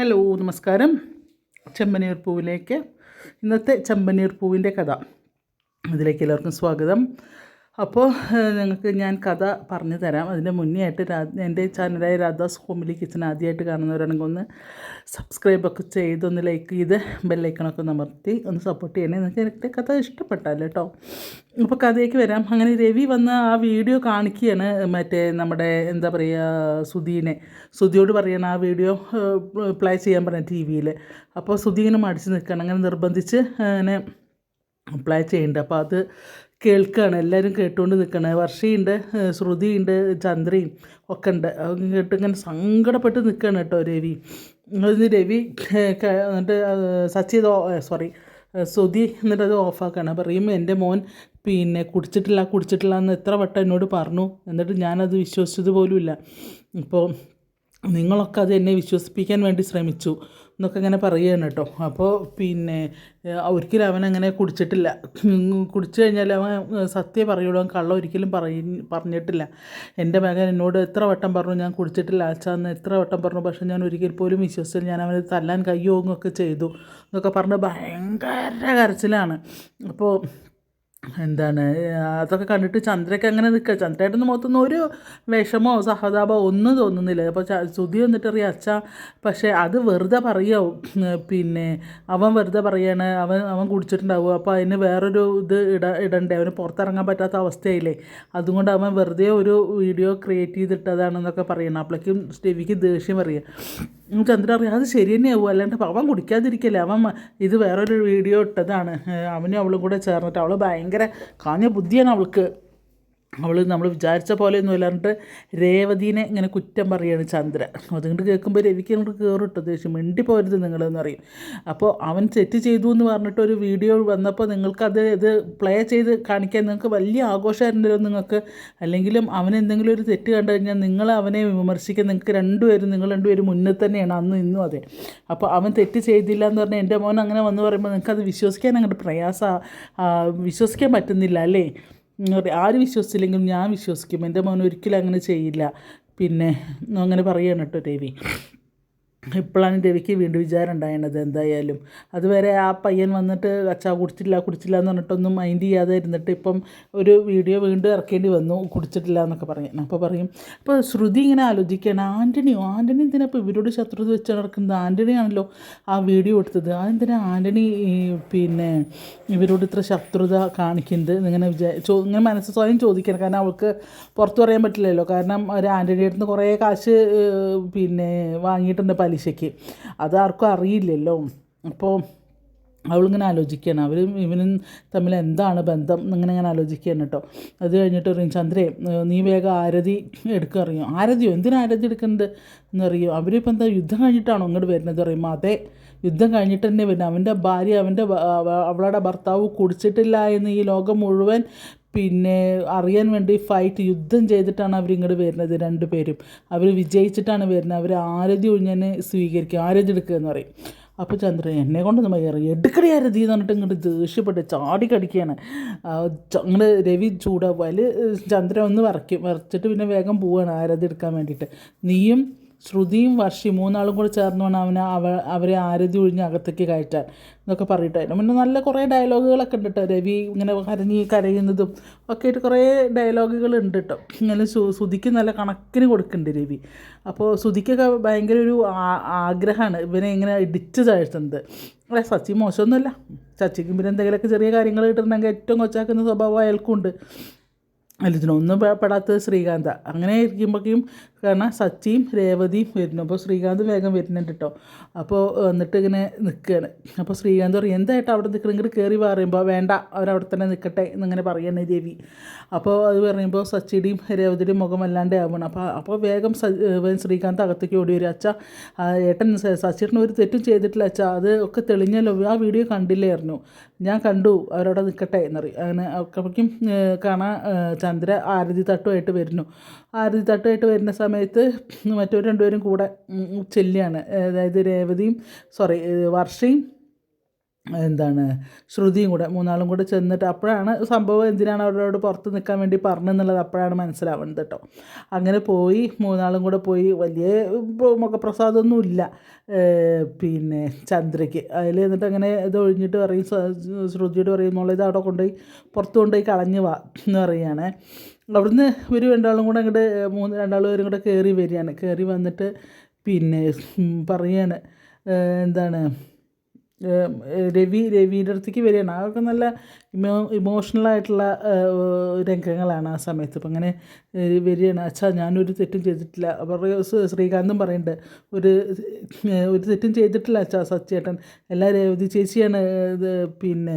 Hello നമസ്കാരം. ചെമ്പനീർ പൂവിലേക്ക്. ഇന്നത്തെ ചെമ്പനീർ പൂവിന്റെ കഥ. ഇതിലേക്ക് എല്ലാവർക്കും സ്വാഗതം. അപ്പോൾ നിങ്ങൾക്ക് ഞാൻ കഥ പറഞ്ഞു തരാം. അതിന്റെ മുന്നേ ആയിട്ട് എന്റെ ചാനലായ രാധാസ് ഹോമിലി കിച്ചൺ ആദ്യമായിട്ട് കാണുന്നവരാണെങ്കിൽ ഒന്ന് സബ്സ്ക്രൈബൊക്കെ ചെയ്ത് ഒന്ന് ലൈക്ക് ചെയ്ത് ബെല്ലൈക്കണൊക്കെ അമർത്തി ഒന്ന് സപ്പോർട്ട് ചെയ്യണേ. നിങ്ങൾക്ക് എനിക്ക് കഥ ഇഷ്ടപ്പെട്ടാൽ കേട്ടോ അപ്പോൾ കഥയ്ക്ക് വരാം. അങ്ങനെ രവി വന്ന് ആ വീഡിയോ കാണിക്കുകയാണ് മറ്റേ നമ്മുടെ എന്താ പറയുക സുധീനെ. സുധിയോട് പറയണം ആ വീഡിയോ പ്ലേ ചെയ്യാൻ പറഞ്ഞ ടി വിയിൽ അപ്പോൾ സുധീനെ മടിച്ച് നിൽക്കണം അങ്ങനെ നിർബന്ധിച്ച് അങ്ങനെ അപ്ലൈ ചെയ്യുന്നുണ്ട് അപ്പോൾ അത് കേൾക്കുകയാണ് എല്ലാവരും കേട്ടുകൊണ്ട് നിൽക്കണേ വർഷയുണ്ട് ശ്രുതിയുണ്ട് ചന്ദ്രയും ഒക്കെ ഉണ്ട് കേട്ട് ഇങ്ങനെ സങ്കടപ്പെട്ട് നിൽക്കുകയാണ് കേട്ടോ രവി. ഇത് രവി എന്നിട്ട് സച്ചി സോറി ശ്രുതി എന്നിട്ട് അത് ഓഫാക്കുകയാണ് പറയും എന്റെ മോൻ പിന്നെ കുടിച്ചിട്ടില്ല കുടിച്ചിട്ടില്ല എന്ന് എത്ര വട്ടം എന്നോട് പറഞ്ഞു. എന്നിട്ട് ഞാനത് വിശ്വസിച്ചത് പോലുമില്ല. ഇപ്പോൾ നിങ്ങളൊക്കെ അത് എന്നെ വിശ്വസിപ്പിക്കാൻ വേണ്ടി ശ്രമിച്ചു. എന്നൊക്കെ ഇങ്ങനെ പറയുകയാണ് കേട്ടോ. അപ്പോൾ പിന്നെ ഒരിക്കലും അവൻ അങ്ങനെ കുടിച്ചിട്ടില്ല. കുടിച്ചു കഴിഞ്ഞാൽ അവൻ സത്യം പറയുള്ളൂ. അവൻ കള്ളം ഒരിക്കലും പറയ പറഞ്ഞിട്ടില്ല. എന്റെ മകൻ എന്നോട് എത്ര വട്ടം പറഞ്ഞു ഞാൻ കുടിച്ചിട്ടില്ല അച്ഛാന്ന് എത്ര വട്ടം പറഞ്ഞു. പക്ഷേ ഞാൻ ഒരിക്കൽ പോലും വിശ്വസിച്ചില്ല. ഞാൻ അവനെ തല്ലാൻ കയ്യോങ്ങൊക്കെ ചെയ്തു എന്നൊക്കെ പറഞ്ഞ് ഭയങ്കര കരച്ചിലാണ്. അപ്പോൾ എന്താണ് അതൊക്കെ കണ്ടിട്ട് ചന്ദ്രയ്ക്ക് അങ്ങനെ നിൽക്കുക. ചന്ദ്രയുടെ മുഖത്തൊന്നും ഒരു വിഷമോ സഹതാപോ ഒന്നും തോന്നുന്നില്ല. അപ്പോൾ ശ്രുതി വന്നിട്ട് അറിയാം അച്ഛ പക്ഷേ അത് വെറുതെ പറയാവും പിന്നെ അവൻ വെറുതെ പറയാണ് അവൻ അവൻ കുടിച്ചിട്ടുണ്ടാവും അപ്പോൾ അതിന് വേറൊരു ഇത് ഇട ഇടണ്ടേ? അവന് പുറത്തിറങ്ങാൻ പറ്റാത്ത അവസ്ഥയായില്ലേ? അതുകൊണ്ട് അവൻ വെറുതെ ഒരു വീഡിയോ ക്രിയേറ്റ് ചെയ്തിട്ടതാണെന്നൊക്കെ പറയണം. അപ്പോഴേക്കും സ്റ്റെവിക്ക് ദേഷ്യം അറിയാം ചന്ദ്രൻ പറയുക അത് ശരി തന്നെയാവും അല്ലാണ്ട് അവൻ കുടിക്കാതിരിക്കല്ലേ. അവൻ ഇത് വേറൊരു വീഡിയോ ഇട്ടതാണ്. അവനും അവളും കൂടെ ചേർന്നിട്ട് അവൾ ഭയങ്കര കാഞ്ഞ ബുദ്ധിയാണ് അവൾക്ക്. അവൾ നമ്മൾ വിചാരിച്ച പോലെ ഒന്നും ഇല്ലാണ്ട് രേവതീനെ ഇങ്ങനെ കുറ്റം പറയുകയാണ് ചന്ദ്ര. അതുകൊണ്ട് കേൾക്കുമ്പോൾ രവിക്ക് അങ്ങോട്ട് കയറിട്ടോ ദേഷ്യം. മിണ്ടി പോരുത് നിങ്ങളെന്ന് പറയും. അപ്പോൾ അവൻ തെറ്റ് ചെയ്തു എന്ന് പറഞ്ഞിട്ട് ഒരു വീഡിയോ വന്നപ്പോൾ നിങ്ങൾക്കത് ഇത് പ്ലേ ചെയ്ത് കാണിക്കാൻ നിങ്ങൾക്ക് വലിയ ആഘോഷമായിരുന്നല്ലോ നിങ്ങൾക്ക്. അല്ലെങ്കിലും അവൻ എന്തെങ്കിലും ഒരു തെറ്റ് കണ്ടു കഴിഞ്ഞാൽ നിങ്ങൾ അവനെ വിമർശിക്കാൻ നിങ്ങൾക്ക് രണ്ടുപേരും നിങ്ങൾ രണ്ടുപേരും മുന്നിൽ തന്നെയാണ്. അന്നും ഇന്നും അതെ. അപ്പോൾ അവൻ തെറ്റ് ചെയ്തില്ല എന്ന് പറഞ്ഞാൽ എന്റെ മോൻ അങ്ങനെ വന്ന് പറയുമ്പോൾ നിങ്ങൾക്കത് വിശ്വസിക്കാൻ അങ്ങോട്ട് പ്രയാസമാണ് വിശ്വസിക്കാൻ പറ്റുന്നില്ല അല്ലേ? ആര് വിശ്വസിച്ചില്ലെങ്കിലും ഞാൻ വിശ്വസിക്കും. എന്റെ മോൻ ഒരിക്കലും അങ്ങനെ ചെയ്യില്ല. പിന്നെ അങ്ങനെ പറയുകയാണ് കേട്ടോ രവി. ഇപ്പോഴാണ് രവിക്ക് വീണ്ടും വിചാരം ഉണ്ടായത് എന്തായാലും. അതുവരെ ആ പയ്യൻ വന്നിട്ട് അച്ഛാ കുടിച്ചില്ല കുടിച്ചില്ല എന്ന് പറഞ്ഞിട്ടൊന്നും മൈൻഡ് ചെയ്യാതെ ഇരുന്നിട്ട് ഇപ്പം ഒരു വീഡിയോ വീണ്ടും ഇറക്കേണ്ടി വന്നു കുടിച്ചിട്ടില്ല എന്നൊക്കെ പറയും. അപ്പോൾ പറയും അപ്പോൾ ശ്രുതി ഇങ്ങനെ ആലോചിക്കുകയാണ് ആന്റണിയോ ആന്റണി എന്തിനാ ഇപ്പോൾ ഇവരോട് ശത്രുത വെച്ച് നടക്കുന്നത്? ആന്റണിയാണല്ലോ ആ വീഡിയോ എടുത്തത്. അതെന്തിനാ ആന്റണി പിന്നെ ഇവരോട് ഇത്ര ശത്രുത കാണിക്കുന്നത്? ഇങ്ങനെ വിചാ ചോ ഇങ്ങനെ മനസ്സ് സ്വയം ചോദിക്കണം. കാരണം അവൾക്ക് പുറത്തു പറയാൻ പറ്റില്ലല്ലോ. കാരണം ഒരു ആന്റണിയുടെ അടുത്ത് കുറേ കാശ് പിന്നെ വാങ്ങിയിട്ടുണ്ട് പലിശയ്ക്ക് അതാർക്കും അറിയില്ലല്ലോ. അപ്പോൾ അവളിങ്ങനെ ആലോചിക്കുകയാണ്. അവരും ഇവനും തമ്മിൽ എന്താണ് ബന്ധം ഇങ്ങനെ ഇങ്ങനെ ആലോചിക്കുകയാണ് കേട്ടോ. അത് കഴിഞ്ഞിട്ട് പറയും ചന്ദ്രേ നീ വേഗം ആരതി എടുക്കുക അറിയും. ആരതിയോ? എന്തിനാ ആരതി എടുക്കുന്നത്? എന്നറിയോ. അവരിപ്പോൾ എന്താ യുദ്ധം കഴിഞ്ഞിട്ടാണോ ഇങ്ങോട്ട് വരുന്നത്? പറയുമ്പോൾ അതെ യുദ്ധം കഴിഞ്ഞിട്ട് തന്നെ വരുന്നത്. അവന്റെ ഭാര്യ അവന്റെ അവളുടെ ഭർത്താവ് കുടിച്ചിട്ടില്ല എന്ന് ഈ ലോകം മുഴുവൻ പിന്നെ അറിയാൻ വേണ്ടി ഫൈറ്റ് യുദ്ധം ചെയ്തിട്ടാണ് അവരിങ്ങോട്ട് വരുന്നത് രണ്ട് പേരും. അവർ വിജയിച്ചിട്ടാണ് വരുന്നത്. അവർ ആരതി ഒഴിഞ്ഞതിനെ സ്വീകരിക്കുക ആരതി എടുക്കുക എന്ന് പറയും. അപ്പോൾ ചന്ദ്രൻ എന്നെ കൊണ്ടൊന്നും വയ്യാറ് എടുക്കടി ആരതി എന്ന് പറഞ്ഞിട്ട് ഇങ്ങോട്ട് ദേഷ്യപ്പെട്ട് ചാടി കടിക്കുകയാണ് അങ്ങനെ രവി ചൂടാവുക ചന്ദ്രൻ ഒന്ന് വരയ്ക്കും. വരച്ചിട്ട് പിന്നെ വേഗം പോവുകയാണ് ആരതി എടുക്കാൻ വേണ്ടിയിട്ട്. നീയും ശ്രുതിയും വർഷി മൂന്നാളും കൂടെ ചേർന്ന് വേണം അവനെ അവ അവരെ ആരതി ഒഴിഞ്ഞ് അകത്തേക്ക് കയറ്റാൻ എന്നൊക്കെ പറഞ്ഞിട്ടായിരുന്നു. പിന്നെ നല്ല കുറേ ഡയലോഗുകളൊക്കെ ഉണ്ട് കേട്ടോ. രവി ഇങ്ങനെ കരഞ്ഞ് കരയുന്നതും ഒക്കെ ആയിട്ട് കുറേ ഡയലോഗുകൾ ഉണ്ട് കേട്ടോ. ഇങ്ങനെ ശ്രുതിക്ക് നല്ല കണക്കിന് കൊടുക്കുന്നുണ്ട് രവി. അപ്പോൾ ശ്രുതിക്കൊക്കെ ഭയങ്കര ഒരു ആഗ്രഹമാണ്. ഇവനെ ഇങ്ങനെ ഇടിച്ച് താഴ്ത്തുന്നത്. അല്ല സച്ചി മോശമൊന്നുമല്ല. ചച്ചിക്കും പിന്നെ എന്തെങ്കിലുമൊക്കെ ചെറിയ കാര്യങ്ങൾ കിട്ടുന്നുണ്ടെങ്കിൽ ഏറ്റവും കൊച്ചാക്കുന്ന സ്വഭാവം അയാൾക്കുണ്ട് അല്ല ഇതിനൊന്നും പെടാത്തത് ശ്രീകാന്ത. അങ്ങനെ ഇരിക്കുമ്പോഴേക്കും കാരണം സച്ചിയും രേവതിയും വരുന്നു. അപ്പോൾ ശ്രീകാന്ത് വേഗം വരുന്നുണ്ട് കേട്ടോ. അപ്പോൾ എന്നിട്ട് ഇങ്ങനെ നിൽക്കുകയാണ്. അപ്പോൾ ശ്രീകാന്ത് പറയും എന്തായിട്ട് അവിടെ നിൽക്കണമെങ്കിൽ കയറി പറയുമ്പോൾ വേണ്ട അവരവിടെ തന്നെ നിൽക്കട്ടെ എന്നിങ്ങനെ പറയണേ ദേവി. അപ്പോൾ അത് പറയുമ്പോൾ സച്ചിയുടെയും രേവതിയുടെയും മുഖം അല്ലാണ്ട് ആവണം അപ്പോൾ അപ്പോൾ വേഗം ശ്രീകാന്ത് അകത്തേക്ക് ഓടി വരും. അച്ഛ ഏട്ടൻ സച്ചിയേട്ടൻ ഒരു തെറ്റും ചെയ്തിട്ടില്ല അച്ഛ അത് ഒക്കെ തെളിഞ്ഞല്ലോ ആ വീഡിയോ കണ്ടില്ലായിരുന്നു. ഞാൻ കണ്ടു അവരവിടെ നിൽക്കട്ടെ എന്നറി. അങ്ങനെ അപ്പോഴേക്കും കാണാൻ ചന്ദ്ര ആരതി തട്ടുമായിട്ട് വരുന്നു. ആരതി തട്ടുമായിട്ട് വരുന്ന സമയത്ത് മറ്റൊരു രണ്ടുപേരും കൂടെ ചെല്ലിയാണ്. അതായത് രേവതിയും സോറി വർഷയും എന്താണ് ശ്രുതിയും കൂടെ മൂന്നാളും കൂടെ ചെന്നിട്ട് അപ്പോഴാണ് സംഭവം എന്തിനാണ് അവരോട് പുറത്ത് നിൽക്കാൻ വേണ്ടി പറഞ്ഞെന്നുള്ളത് അപ്പോഴാണ് മനസ്സിലാവുന്നത് കേട്ടോ. അങ്ങനെ പോയി മൂന്നാളും കൂടെ പോയി വലിയ മുഖപ്രസാദമൊന്നും ഇല്ല പിന്നെ ചന്ദ്രയ്ക്ക്. അതിൽ എന്നിട്ട് അങ്ങനെ ഇത് ഒഴിഞ്ഞിട്ട് പറയും ശ്രുതിയോട് പറയും മോളെ ഇത് അവിടെ കൊണ്ടുപോയി പുറത്ത് കൊണ്ടുപോയി കളഞ്ഞു വാ എന്ന് പറയുകയാണ്. അവിടുന്ന് ഇവർ രണ്ടാളും കൂടെ അങ്ങോട്ട് മൂന്ന് രണ്ടാളും കൂടെ കയറി വരികയാണ്. കയറി വന്നിട്ട് പിന്നെ പറയാണ് എന്താണ് രവി രവിയുടെ അടുത്തേക്ക് വരികയാണ്. അതൊക്കെ നല്ല ഇമോ ഇമോഷണലായിട്ടുള്ള രംഗങ്ങളാണ് ആ സമയത്ത്. അപ്പം അങ്ങനെ വരികയാണ്. അച്ഛാ ഞാനൊരു തെറ്റും ചെയ്തിട്ടില്ല. അപ്പോൾ ശ്രീകാന്തും പറയുന്നുണ്ട്. ഒരു ഒരു തെറ്റും ചെയ്തിട്ടില്ല അച്ഛാ സച്ചേട്ടൻ എല്ലാ രേവതി ചേച്ചിയാണ് പിന്നെ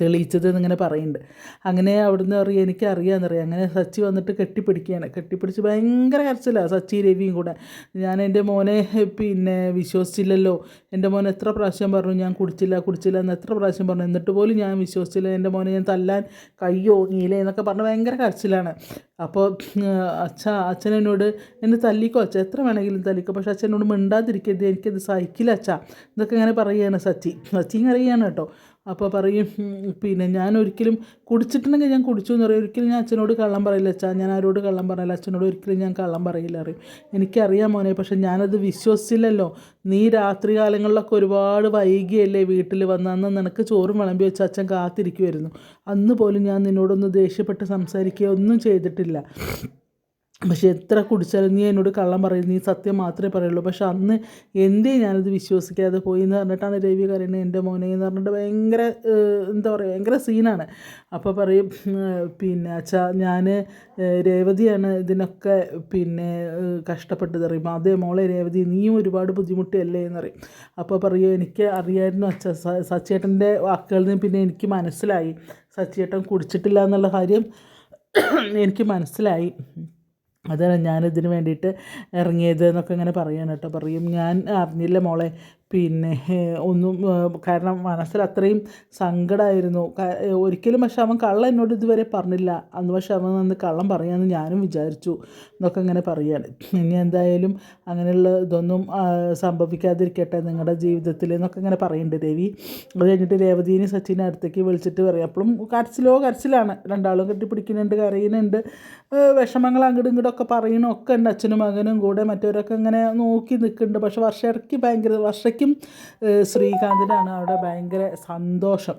തെളിയിച്ചത് എന്നിങ്ങനെ പറയുന്നുണ്ട്. അങ്ങനെ അവിടുന്ന് അറിയാം എനിക്ക് അറിയാമെന്നറിയാം അങ്ങനെ സച്ചി വന്നിട്ട് കെട്ടിപ്പിടിക്കുകയാണ്. കെട്ടിപ്പിടിച്ച് ഭയങ്കര കരച്ചിലാണ് സച്ചി രവിയും കൂടെ. ഞാൻ എന്റെ മോനെ പിന്നെ വിശ്വസിച്ചില്ലല്ലോ. എന്റെ മോൻ എത്ര പ്രാവശ്യം പറഞ്ഞു ഞാൻ കുടിച്ചില്ല കുടിച്ചില്ല എന്ന് എത്ര പ്രാവശ്യം പറഞ്ഞു. എന്നിട്ട് പോലും ഞാൻ വിശ്വസിച്ചില്ല. എന്റെ മോനെ ഞാൻ തല്ലാൻ കയ്യോ നീലേ എന്നൊക്കെ പറഞ്ഞ് ഭയങ്കര കരച്ചിലാണ്. അപ്പോൾ അച്ഛ അച്ഛൻ എന്നോട് എന്നെ തല്ലിക്കോ അച്ഛ? എത്ര വേണമെങ്കിലും തല്ലിക്കോ? പക്ഷേ അച്ഛനോട് മിണ്ടാതിരിക്കരുത്. എനിക്കത് സഹിക്കില്ല അച്ഛ. ഇതൊക്കെ ഇങ്ങനെ പറയുകയാണ് സച്ചി. സച്ചി അറിയാണ് കേട്ടോ. അപ്പോൾ പറയും പിന്നെ ഞാൻ ഒരിക്കലും കുടിച്ചിട്ടുണ്ടെങ്കിൽ ഞാൻ കുടിച്ചു എന്ന് പറയും. ഒരിക്കലും ഞാൻ അച്ഛനോട് കള്ളം പറയില്ല അച്ഛാ. ഞാൻ ആരോട് കള്ളം പറയില്ല അച്ഛനോട് ഒരിക്കലും ഞാൻ കള്ളം പറയില്ല അറിയും എനിക്കറിയാം മോനെ പക്ഷേ ഞാനത് വിശ്വസിച്ചില്ലല്ലോ. നീ രാത്രി കാലങ്ങളിലൊക്കെ ഒരുപാട് വൈകിയല്ലേ വീട്ടിൽ വന്ന് അന്ന് നിനക്ക് ചോറും വിളമ്പി വെച്ച അച്ഛൻ കാത്തിരിക്കുമായിരുന്നു അന്ന് പോലും ഞാൻ നിന്നോടൊന്ന് ദേഷ്യപ്പെട്ട് സംസാരിക്കുകയോ ഒന്നും ചെയ്തിട്ടില്ല. പക്ഷെ എത്ര കുടിച്ചാലും നീ എന്നോട് കള്ളം പറയും നീ സത്യം മാത്രമേ പറയുള്ളൂ. പക്ഷെ അന്ന് എന്തേ ഞാനത് വിശ്വസിക്കാതെ പോയി എന്ന് പറഞ്ഞിട്ടാണ് രവി കരയുന്നത് എന്റെ മോനെ എന്ന് പറഞ്ഞിട്ട് ഭയങ്കര എന്താ പറയുക ഭയങ്കര സീനാണ്. അപ്പോൾ പറയും പിന്നെ അച്ഛാ ഞാൻ രേവതിയാണ് ഇതിനൊക്കെ പിന്നെ കഷ്ടപ്പെട്ടത് അറിയും അതേ മോളെ രേവതി നീയും ഒരുപാട് ബുദ്ധിമുട്ടിയല്ലേ പറയും. അപ്പോൾ പറയും എനിക്ക് അറിയായിരുന്നു അച്ഛ സച്ചേട്ടന്റെ വാക്കുകളിൽ നിന്ന് പിന്നെ എനിക്ക് മനസ്സിലായി. സച്ചേട്ടൻ കുടിച്ചിട്ടില്ല എന്നുള്ള കാര്യം എനിക്ക് മനസ്സിലായി. അതാണ് ഞാനിതിന് വേണ്ടിയിട്ട് ഇറങ്ങിയത് എന്നൊക്കെ ഇങ്ങനെ പറയാണ് പറയും ഞാൻ അറിഞ്ഞില്ല മോളെ പിന്നെ ഒന്നും കാരണം മനസ്സിൽ അത്രയും സങ്കടമായിരുന്നു ഒരിക്കലും പക്ഷെ അവൻ കള്ളം എന്നോട് ഇതുവരെ പറഞ്ഞില്ല. അന്ന് പക്ഷെ അവൻ വന്ന് കള്ളം പറയാമെന്ന് ഞാനും വിചാരിച്ചു എന്നൊക്കെ ഇങ്ങനെ പറയുകയാണ് ഇനി എന്തായാലും അങ്ങനെയുള്ള ഇതൊന്നും സംഭവിക്കാതിരിക്കട്ടെ നിങ്ങളുടെ ജീവിതത്തിൽ എന്നൊക്കെ ഇങ്ങനെ പറയുന്നുണ്ട് രവി. അത് കഴിഞ്ഞിട്ട് രേവതീനെ സച്ചിനെ അടുത്തേക്ക് വിളിച്ചിട്ട് പറയും. അപ്പോഴും കരച്ചിലോ കരച്ചിലാണ്. രണ്ടാളും കെട്ടിപ്പിടിക്കുന്നുണ്ട് കരയുന്നുണ്ട്. വിഷമങ്ങൾ അങ്ങോട്ടും ഇങ്ങോട്ടും ഒക്കെ ഉണ്ട് അച്ഛനും മകനും കൂടെ മറ്റവരൊക്കെ ഇങ്ങനെ നോക്കി നിൽക്കുന്നുണ്ട്. പക്ഷെ വർഷയ്ക്ക് ഭയങ്കര വർഷയ്ക്കും ഏഹ് ശ്രീകാന്തിനാണ് അവിടെ ഭയങ്കര സന്തോഷം.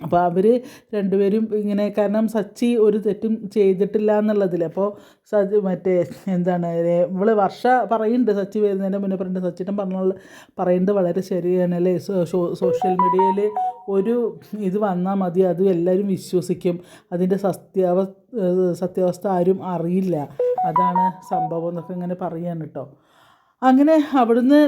അപ്പോൾ അവർ രണ്ടുപേരും ഇങ്ങനെ കാരണം സച്ചി ഒരു തെറ്റും ചെയ്തിട്ടില്ല എന്നുള്ളതിൽ അപ്പോൾ സച്ചി മറ്റേ എന്താണ് ഇവൾ വർഷ പറയുന്നുണ്ട് സച്ചി വരുന്നതിന്റെ മുന്നേ പറയുന്നുണ്ട് സച്ചിട്ടും പറഞ്ഞ പറയുന്നത് വളരെ ശരിയാണ് അല്ലേ? സോഷ്യൽ മീഡിയയിൽ ഒരു ഇത് വന്നാൽ മതി അത് എല്ലാവരും വിശ്വസിക്കും. അതിന്റെ സത്യാവ ഏഹ് സത്യാവസ്ഥ ആരും അറിയില്ല. അതാണ് സംഭവം എന്നൊക്കെ ഇങ്ങനെ പറയാണ് കേട്ടോ അങ്ങനെ അവിടുന്ന്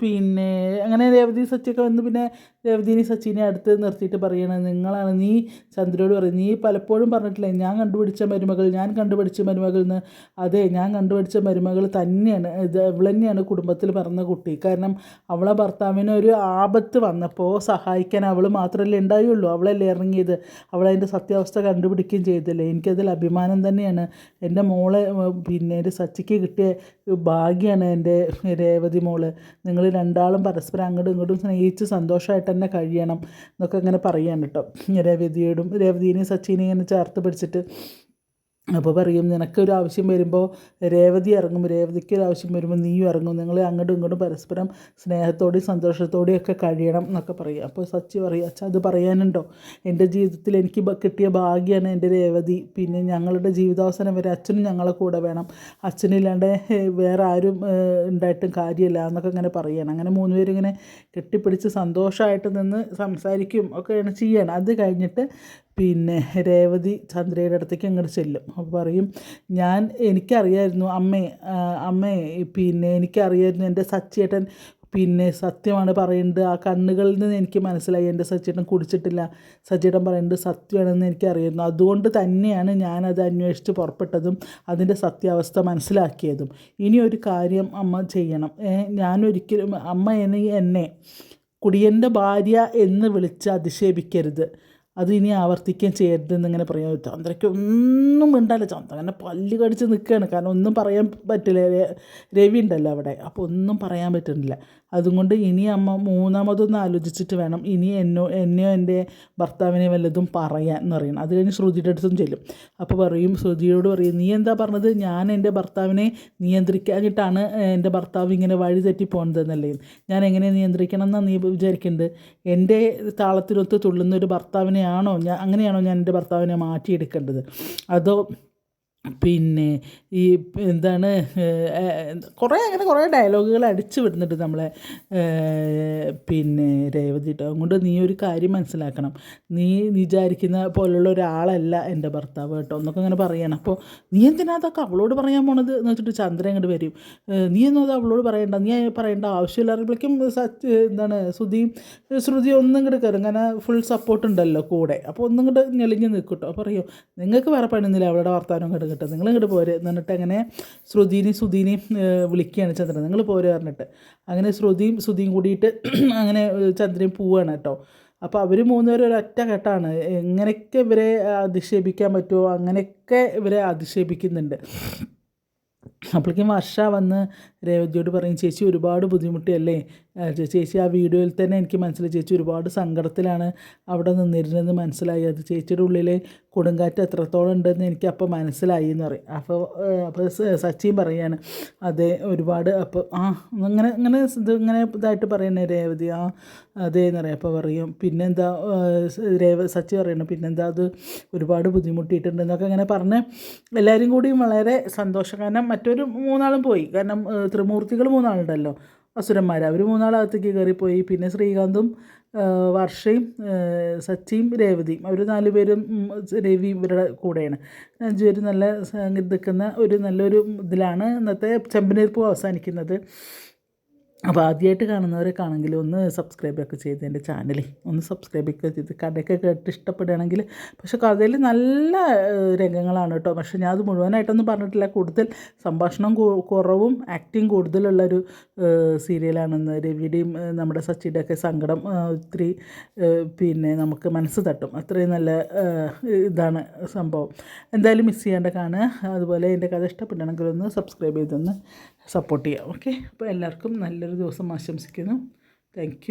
പിന്നെ അങ്ങനെ രേവതി സച്ചിയൊക്കെ വന്ന് പിന്നെ രേവതിനെ സച്ചിനെ അടുത്ത് നിർത്തിയിട്ട് പറയണത് നിങ്ങളാണ് നീ ചന്ദ്രയോട് പറയും നീ പലപ്പോഴും പറഞ്ഞിട്ടില്ലേ ഞാൻ കണ്ടുപിടിച്ച മരുമകൾ ഞാൻ കണ്ടുപിടിച്ച മരുമകൾ എന്ന്. അതെ ഞാൻ കണ്ടുപിടിച്ച മരുമകൾ തന്നെയാണ് ഇത് ഇവൾ തന്നെയാണ് കുടുംബത്തിൽ പറഞ്ഞ കുട്ടി. കാരണം അവളെ ഭർത്താവിന് ഒരു ആപത്ത് വന്നപ്പോൾ സഹായിക്കാൻ അവൾ മാത്രമല്ലേ ഉണ്ടായുള്ളൂ. അവളല്ലേ ഇറങ്ങിയത്. അവളതിന്റെ സത്യാവസ്ഥ കണ്ടുപിടിക്കുകയും ചെയ്തില്ലേ. എനിക്കതിൽ അഭിമാനം തന്നെയാണ്. എന്റെ മോളെ പിന്നെ എന്റെ സച്ചിക്ക് കിട്ടിയ ഭാഗ്യമാണ് എന്റെ രേവതി മോൾ. നിങ്ങൾ രണ്ടാളും പരസ്പരം അങ്ങോട്ടും ഇങ്ങോട്ടും സ്നേഹിച്ച് സന്തോഷമായിട്ട് തന്നെ കഴിയണം എന്നൊക്കെ ഇങ്ങനെ പറയാണ് കേട്ടോ. രേവതിയോടും രേവതിനെയും സച്ചിനെയും ഇങ്ങനെ ചേർത്ത് പിടിച്ചിട്ട് അപ്പോൾ പറയും നിനക്കൊരു ആവശ്യം വരുമ്പോൾ രേവതി ഇറങ്ങും രേവതിക്ക് ഒരു ആവശ്യം വരുമ്പോൾ നീയും ഇറങ്ങും. നിങ്ങൾ അങ്ങോട്ടും ഇങ്ങോട്ടും പരസ്പരം സ്നേഹത്തോടെയും സന്തോഷത്തോടെയും ഒക്കെ കഴിയണം എന്നൊക്കെ പറയും. അപ്പോൾ സച്ചി പറയും അച്ഛാ അത് പറയാനുണ്ടോ? എന്റെ ജീവിതത്തിൽ എനിക്ക് കിട്ടിയ ഭാഗ്യമാണ് എന്റെ രേവതി. പിന്നെ ഞങ്ങളുടെ ജീവിതാവസാനം വരെ അച്ഛനും ഞങ്ങളെ കൂടെ വേണം. അച്ഛനില്ലാണ്ട് വേറെ ആരും ഉണ്ടായിട്ടും കാര്യമില്ല എന്നൊക്കെ ഇങ്ങനെ പറയണം. അങ്ങനെ മൂന്ന് പേരിങ്ങനെ കെട്ടിപ്പിടിച്ച് സന്തോഷമായിട്ട് നിന്ന് സംസാരിക്കും ഒക്കെയാണ് ചെയ്യണം അത് കഴിഞ്ഞിട്ട് പിന്നെ രേവതി ചന്ദ്രയുടെ അടുത്തേക്ക് അങ്ങോട്ട് ചെല്ലും. അപ്പോൾ പറയും ഞാൻ എനിക്കറിയായിരുന്നു അമ്മേ അമ്മേ പിന്നെ എനിക്കറിയായിരുന്നു എന്റെ സച്ചിയേട്ടൻ പിന്നെ സത്യമാണ് പറയുന്നത് ആ കണ്ണുകളിൽ നിന്ന് എനിക്ക് മനസ്സിലായി എന്റെ സച്ചിയേട്ടൻ കുടിച്ചിട്ടില്ല. സച്ചിയേട്ടൻ പറയുന്നത് സത്യമാണെന്ന് എനിക്കറിയായിരുന്നു. അതുകൊണ്ട് തന്നെയാണ് ഞാനത് അന്വേഷിച്ച് പുറപ്പെട്ടതും അതിന്റെ സത്യാവസ്ഥ മനസ്സിലാക്കിയതും. ഇനി ഒരു കാര്യം അമ്മ ചെയ്യണം. ഞാനൊരിക്കലും അമ്മ എന്നെ എന്നെ കുടിയന്റെ ഭാര്യ എന്ന് വിളിച്ച് അധിക്ഷേപിക്കരുത്. അത് ഇനി ആവർത്തിക്കുകയും ചെയ്യരുതെന്ന് ഇങ്ങനെ പറയാം. ചന്ദ്രയ്ക്ക് ഒന്നും മിണ്ടാല്ല. ചന്ദ്ര അങ്ങനെ പല്ല് കടിച്ച് നിൽക്കുകയാണ്. കാരണം ഒന്നും പറയാൻ പറ്റില്ല. രവി ഉണ്ടല്ലോ അവിടെ. അപ്പോൾ ഒന്നും പറയാൻ പറ്റുന്നില്ല. അതുകൊണ്ട് ഇനി അമ്മ മൂന്നാമതൊന്ന് ആലോചിച്ചിട്ട് വേണം ഇനി എന്നോ എന്നെയോ എന്റെ ഭർത്താവിനെ വല്ലതും പറയാൻ എന്ന് പറയണം. അത് കഴിഞ്ഞ് ശ്രുതിയുടെ അടുത്തും ചെല്ലും. അപ്പോൾ പറയും ശ്രുതിയോട് പറയും നീ എന്താ പറഞ്ഞത്? ഞാൻ എന്റെ ഭർത്താവിനെ നിയന്ത്രിക്കാഞ്ഞിട്ടാണ് എന്റെ ഭർത്താവ് ഇങ്ങനെ വഴി തെറ്റി പോകുന്നതെന്നല്ലേ ഞാൻ എങ്ങനെ നിയന്ത്രിക്കണം എന്നാണ് നീ വിചാരിക്കുന്നത്? എന്റെ താളത്തിലൊത്ത് തുള്ളുന്ന ഒരു ഭർത്താവിനെയാണോ? ഞാൻ അങ്ങനെയാണോ ഞാൻ എന്റെ ഭർത്താവിനെ മാറ്റിയെടുക്കേണ്ടത്? അതോ പിന്നെ ഈ എന്താണ് കുറേ അങ്ങനെ കുറേ ഡയലോഗുകൾ അടിച്ചു വിടുന്നുണ്ട് നമ്മളെ പിന്നെ രേവതി കേട്ടോ അതുകൊണ്ട് നീ ഒരു കാര്യം മനസ്സിലാക്കണം. നീ വിചാരിക്കുന്ന പോലുള്ള ഒരാളല്ല എന്റെ ഭർത്താവ് കേട്ടോ എന്നൊക്കെ അങ്ങനെ പറയണം. അപ്പോൾ നീ എന്തിനാ അതൊക്കെ അവളോട് പറയാൻ പോണത് എന്ന് വെച്ചിട്ട് ചന്ദ്രൻ അങ്ങോട്ട് വരും. നീ ഒന്നും അത് അവളോട് പറയണ്ട. നീ പറയേണ്ട ആവശ്യമില്ല അറിയുമ്പോഴേക്കും സത്യ എന്താണ് ശ്രുതിയും ശ്രുതി ഒന്നും ഇങ്ങോട്ട് കയറും കാരണം ഫുൾ സപ്പോർട്ട് ഉണ്ടല്ലോ കൂടെ. അപ്പോൾ ഒന്നും ഇങ്ങോട്ട് ഞെളിഞ്ഞ് നിൽക്കും കേട്ടോ അപ്പോൾ പറയും നിങ്ങൾക്ക് വേറെ പണിയൊന്നുമില്ല. അവളുടെ വർത്താനം ഇങ്ങോട്ട് കിട്ടും. നിങ്ങൾ ഇങ്ങോട്ട് പോര്. എന്നിട്ട് അങ്ങനെ ശ്രുതിനെയും സുധീനെയും വിളിക്കുകയാണ് ചന്ദ്രൻ. നിങ്ങൾ പോര് പറഞ്ഞിട്ട്. അങ്ങനെ ശ്രുതിയും സുധിയും കൂടിയിട്ട് അങ്ങനെ ഏഹ്, ചന്ദ്രൻ പോവുകയാണ് കേട്ടോ. അപ്പോൾ അവർ മൂന്നുപേരും ഒരൊറ്റ കെട്ടാണ്. എങ്ങനെയൊക്കെ ഇവരെ അധിക്ഷേപിക്കാൻ പറ്റുമോ അങ്ങനെയൊക്കെ ഇവരെ അധിക്ഷേപിക്കുന്നുണ്ട്. അപ്പോഴേക്കും വർഷ വന്ന് രേവതിയോട് പറയും ചേച്ചി ഒരുപാട് ബുദ്ധിമുട്ടിയല്ലേ? ചേച്ചി ആ വീഡിയോയിൽ തന്നെ എനിക്ക് മനസ്സിലായി. ചേച്ചി ഒരുപാട് സങ്കടത്തിലാണ് അവിടെ നിന്നിരുന്നതെന്ന് മനസ്സിലായി. അത് ചേച്ചിയുടെ ഉള്ളിൽ കൊടുങ്കാറ്റ് എത്രത്തോളം ഉണ്ടെന്ന് എനിക്ക് അപ്പോൾ മനസ്സിലായി എന്ന് പറയും. അപ്പോൾ അപ്പോൾ സച്ചിൻ പറയാണ് അതെ ഒരുപാട് അപ്പോൾ ആ അങ്ങനെ അങ്ങനെ ഇങ്ങനെ ഇതായിട്ട് പറയുന്നത് രേവതി. ആ അതെ എന്ന് പറയാം. അപ്പോൾ പറയും പിന്നെന്താ രേവ സച്ചി പറയണം പിന്നെന്താ അത് ഒരുപാട് ബുദ്ധിമുട്ടിയിട്ടുണ്ടെന്നൊക്കെ അങ്ങനെ പറഞ്ഞ് എല്ലാവരും കൂടിയും വളരെ സന്തോഷം. കാരണം മറ്റൊരു മൂന്നാളും പോയി. കാരണം ത്രിമൂർത്തികൾ മൂന്നാളുണ്ടല്ലോ. അസുരന്മാർ അവർ മൂന്നാളകത്തേക്ക് കയറിപ്പോയി പിന്നെ ശ്രീകാന്തും വർഷയും സച്ചിയും രേവതിയും. അവർ നാല് പേരും രവി ഇവരുടെ കൂടെയാണ്. അഞ്ചുപേരും നല്ല സ- നിൽക്കുന്ന ഒരു നല്ലൊരു ഇതിലാണ് ഇന്നത്തെ ചെമ്പനീർപ്പൂ അവസാനിക്കുന്നത്. അപ്പോൾ ആദ്യമായിട്ട് കാണുന്നവരൊക്കെ ആണെങ്കിൽ ഒന്ന് സബ്സ്ക്രൈബ് ഒക്കെ ചെയ്ത് എന്റെ ചാനൽ ഒന്ന് സബ്സ്ക്രൈബ് ഒക്കെ ചെയ്ത് കഥയൊക്കെ കേട്ട് ഇഷ്ടപ്പെടുകയാണെങ്കിൽ പക്ഷേ കഥയിൽ നല്ല രംഗങ്ങളാണ് കേട്ടോ. പക്ഷേ ഞാൻ അത് മുഴുവനായിട്ടൊന്നും പറഞ്ഞിട്ടില്ല. കൂടുതൽ സംഭാഷണം കുറവും ആക്ടിങ് കൂടുതലുള്ളൊരു സീരിയലാണെന്ന് രവിയുടെയും നമ്മുടെ സച്ചിയുടെ ഒക്കെ സങ്കടം ഒത്തിരി പിന്നെ നമുക്ക് മനസ്സ് തട്ടും. അത്രയും നല്ല ഇതാണ് സംഭവം. എന്തായാലും മിസ് ചെയ്യാണ്ട് കാണുക. അതുപോലെ എന്റെ കഥ ഇഷ്ടപ്പെട്ടാണെങ്കിൽ ഒന്ന് സബ്സ്ക്രൈബ് ചെയ്തൊന്ന് സപ്പോർട്ട് ചെയ്യാം. ഓക്കെ? അപ്പോൾ എല്ലാവർക്കും നല്ലൊരു ദിവസം ആശംസിക്കുന്നു. താങ്ക്